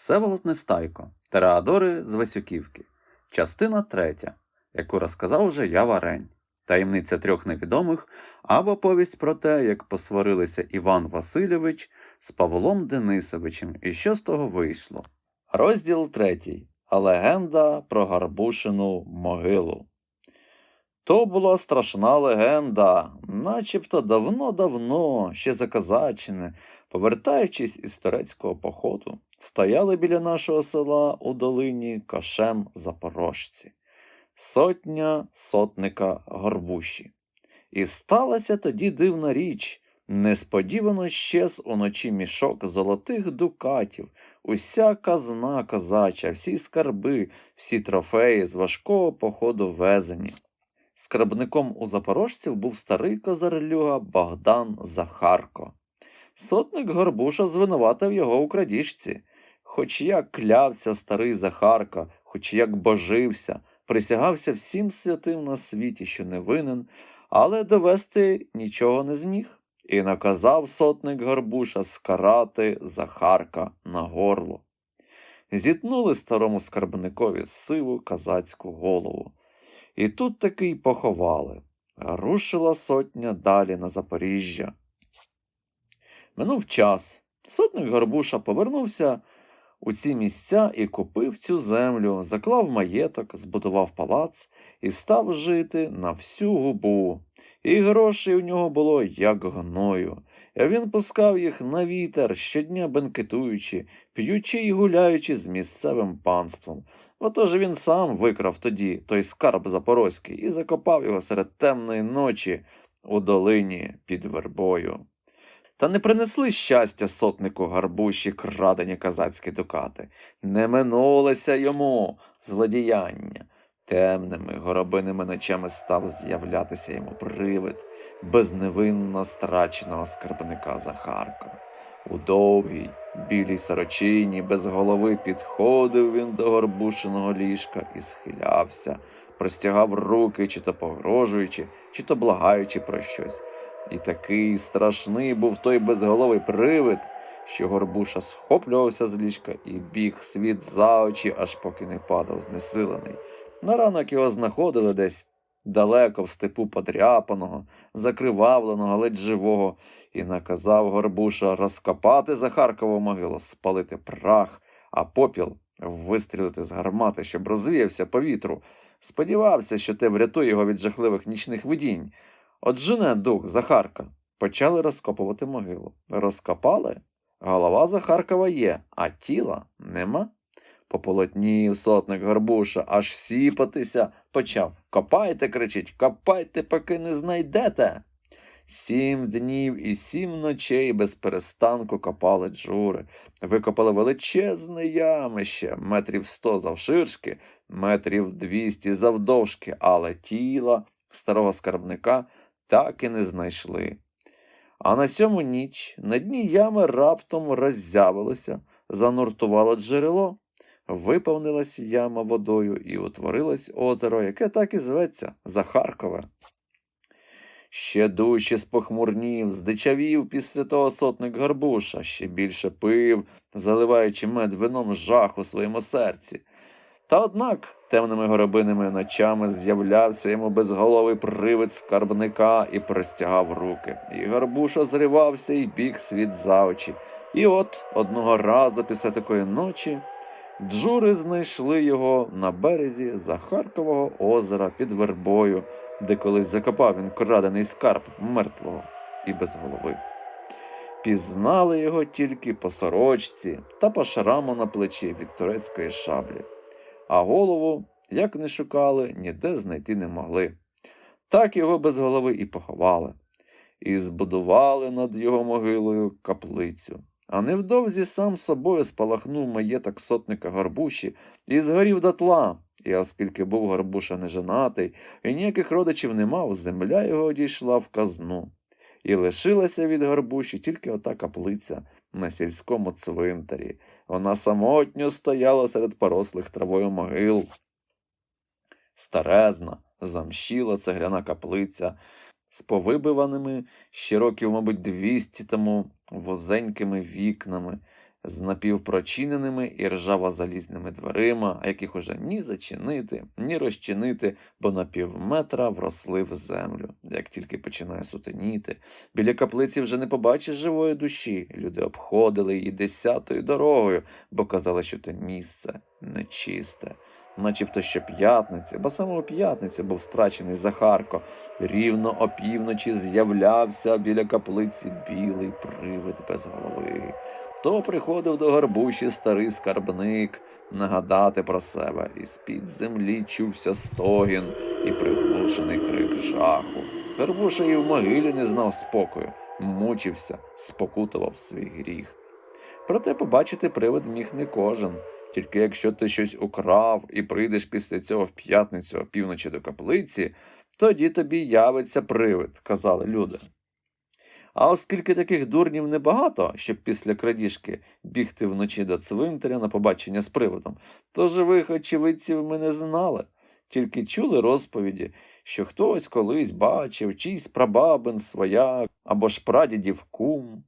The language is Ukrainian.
Всеволод Нестайко, Тереадори з Васюківки, частина третя, яку розказав вже я Варень, таємниця трьох невідомих або повість про те, як посварилися Іван Васильович з Павлом Денисовичем і що з того вийшло. Розділ третій. Легенда про Гарбушину могилу. То була страшна легенда, начебто давно-давно, ще за Казаччини, повертаючись із турецького походу, стояли біля нашого села у долині кашем запорожці, сотня сотника горбуші. І сталася тоді дивна річ. Несподівано щез уночі мішок золотих дукатів, уся казна козача, всі скарби, всі трофеї з важкого походу везені. Скарбником у запорожців був старий козарлюга Богдан Захарко. Сотник Горбуша звинуватив його у крадіжці. Хоч як клявся старий Захарко, хоч як божився, присягався всім святим на світі, що не винен, але довести нічого не зміг. І наказав сотник Горбуша скарати Захарка на горло. Зітнули старому скарбникові сиву казацьку голову. І тут таки й поховали. Рушила сотня далі на Запоріжжя. Минув час. Сотник Горбуша повернувся у ці місця і купив цю землю, заклав маєток, збудував палац і став жити на всю губу. І грошей у нього було, як гною. Він пускав їх на вітер, щодня бенкетуючи, п'ючи й гуляючи з місцевим панством. Отож він сам викрав тоді той скарб запорозький і закопав його серед темної ночі у долині під вербою. Та не принесли щастя сотнику гарбуші крадені казацькі дукати, не минулося йому злодіяння. Темними горобиними ночами став з'являтися йому привид безневинно страченого скарбника Захарка. У довгій, білій сорочині, без голови підходив він до горбушиного ліжка і схилявся, простягав руки, чи то погрожуючи, чи то благаючи про щось. І такий страшний був той безголовий привид, що горбуша схоплювався з ліжка і біг світ за очі, аж поки не падав знесилений. На ранок його знаходили десь далеко в степу подряпаного, закривавленого, ледь живого, і наказав Горбуша розкопати Захаркову могилу, спалити прах, а попіл вистрілити з гармати, щоб розвіявся по вітру. Сподівався, що те врятує його від жахливих нічних видінь. От дух Захарка. Почали розкопувати могилу. Розкопали? Голова Захаркова є, а тіла нема. Пополотнів сотник Горбуша, аж сіпатися почав. Копайте, кричить, копайте, поки не знайдете. Сім днів і сім ночей без перестанку копали джури. Викопали величезне ямище, метрів сто завширшки, метрів двісті завдовжки, але тіла старого скарбника так і не знайшли. А на сьому ніч на дні ями раптом роззявилося, зануртувало джерело. Виповнилась яма водою і утворилось озеро, яке так і зветься Захаркове. Ще дужче спохмурнів, здичавів після того сотник Гарбуша, ще більше пив, заливаючи мед вином жах у своєму серці. Та однак темними горобиними ночами з'являвся йому безголовий привид скарбника і простягав руки. І Гарбуша зривався і біг світ за очі. І от одного разу після такої ночі Джури знайшли його на березі Захаркового озера під вербою, де колись закопав він крадений скарб мертвого і без голови. Пізнали його тільки по сорочці та по шраму на плечі від турецької шаблі, а голову, як не шукали, ніде знайти не могли. Так його без голови і поховали, і збудували над його могилою каплицю. А невдовзі сам собою спалахнув маєток сотника Горбуші і згорів дотла. І оскільки був Горбуша неженатий і ніяких родичів не мав, земля його одійшла в казну. І лишилася від Горбуші тільки ота каплиця на сільському цвинтарі. Вона самотньо стояла серед порослих травою могил. Старезна, замщіла цегляна каплиця з повибиваними ще років, мабуть, двісті тому возенькими вікнами, з напівпрочиненими і ржаво-залізними дверима, яких уже ні зачинити, ні розчинити, бо на півметра вросли в землю. Як тільки починає сутеніти, біля каплиці вже не побачиш живої душі. Люди обходили її десятою дорогою, бо казали, що те місце нечисте. Начебто ще п'ятниці, бо саме у п'ятниці був страчений Захарко. Рівно опівночі з'являвся біля каплиці білий привид без голови. То приходив до горбуші старий скарбник нагадати про себе, і з-під землі чувся стогін і приглушений крик жаху. Горбуша і в могилі не знав спокою, мучився, спокутував свій гріх. Проте побачити привид міг не кожен. Тільки якщо ти щось украв і прийдеш після цього в п'ятницю опівночі до каплиці, тоді тобі явиться привид, казали люди. А оскільки таких дурнів небагато, щоб після крадіжки бігти вночі до цвинтаря на побачення з приводом, то живих очевидців ми не знали, тільки чули розповіді, що хтось колись бачив чийсь прабабин свояк або ж прадідів кум,